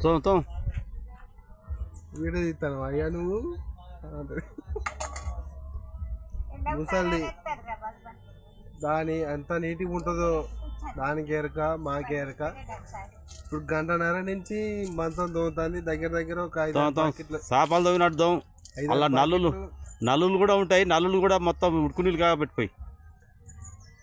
తో తో వీడియో తీస్తాను అయ్యా నువ్వు. ముసలి దాని ఎంత నీట్గా ఉంటుందో దానికి ఎరక మాకే ఎరక ఇప్పుడు గంటన్నర నుంచి మంచం దోముతుంది దగ్గర దగ్గర ఒక ఐదు చేపలు తవ్వినట్టు దోం ఐదు అలా నల్లులు నల్లులు కూడా ఉంటాయి. నల్లులు కూడా మొత్తం ఉడుకు నీళ్ళు కాబట్టిపోయి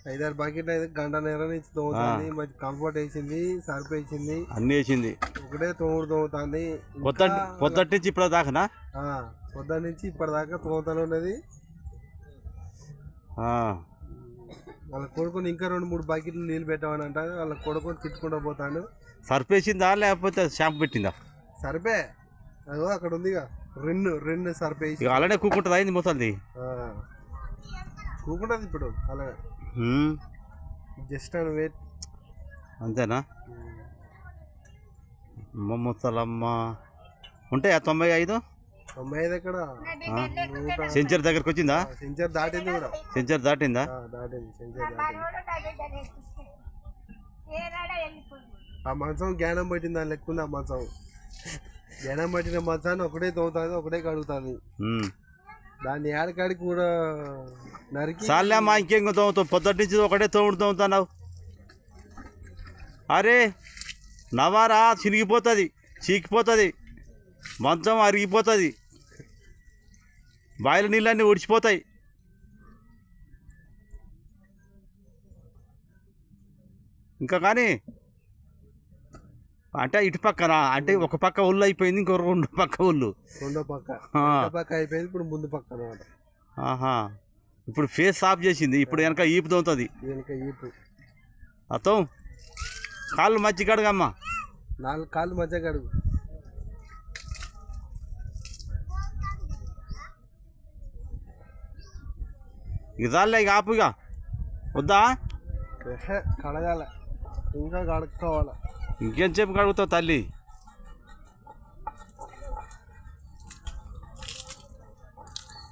ఐదారు బకెట్లు అయితే గంటన్నర నుంచి తోముతుంది మంచి కంఫర్ట్ వేసింది సర్ఫ్ వేసింది. అన్నీ వేసింది. ఒకటే తోముడు తోముతుంది. పొద్దు పొద్దుటి నుంచి ఇప్పుడు దాకానా? పొద్దున్న నుంచి ఇప్పటిదాకా తోముతానే ఉన్నది. వాళ్ళ కొడుకుని ఇంకా రెండు మూడు బకెట్లు నీళ్ళు పెట్టామని అంట వాళ్ళ కొడుకుని తిట్టుకుంటూ పోతాను సర్ఫ్ వేసిందా లేకపోతే షాంపూ పెట్టిందా? సరిపే అదో అక్కడ ఉందిగా రెండు రెండు సరిపేసి ఇక అలానే కూకుంటుంది అయింది ముసలిది? కూకుంటుంది ఇప్పుడు అలా హ్మ్. జస్ట్ అని వెయిట్ అంతేనా? అమ్మ ముసలమ్మ ఉంటాయా తొంభై ఐదు? తొంభై ఐదు ఎక్కడ? సెంచరీ దగ్గరకు వచ్చిందా? సెంచర్ దాటింది కూడా. సెంచరీ దాటిందా? ఆ, దాటింది సెంచర్ దాటింది. ఆ మంచం జ్ఞానం పట్టింది దాని లెక్క ఉంది ఆ మంచం జ్ఞానం పట్టిన మంచాన్ని ఒకటే తోముతుంది ఒకటే కడుగుతుంది. హ్మ్. దాన్ని ఏడకాడికి కూడా నరికి చాలే మా ఇంకేం తోముతావు? పొద్దుటి నుంచి ఒకటే తోముడు తోముతున్నావు అరే నవారా చినిగిపోతుంది చీకిపోతుంది మంచం అరిగిపోతుంది బాయిల నీళ్ళన్నీ ఒడిచిపోతాయి. ఇంకా కానీ అంటే ఇటు పక్కన అంటే ఒక పక్క ఒళ్ళు అయిపోయింది ఇంకో రెండు పక్క ఒళ్ళు రెండో పక్క. పక్క అయిపోయింది ఇప్పుడు ముందు పక్క ఆహా. ఇప్పుడు ఫేస్ సాఫ్ చేసింది ఇప్పుడు వెనక ఈపు తోముతుంది. వెనక ఈపు. అత్తం కాళ్ళు మధ్య కడగమ్మా. నాలుగు కాళ్ళు మధ్య కడుగు. ఇక చాలే ఇక ఆపు ఇక. వద్దా? కడగాల. ఇంకా కడుక్కోవాలి. ఇంకేం చెప్పు కడుగుతావు తల్లి?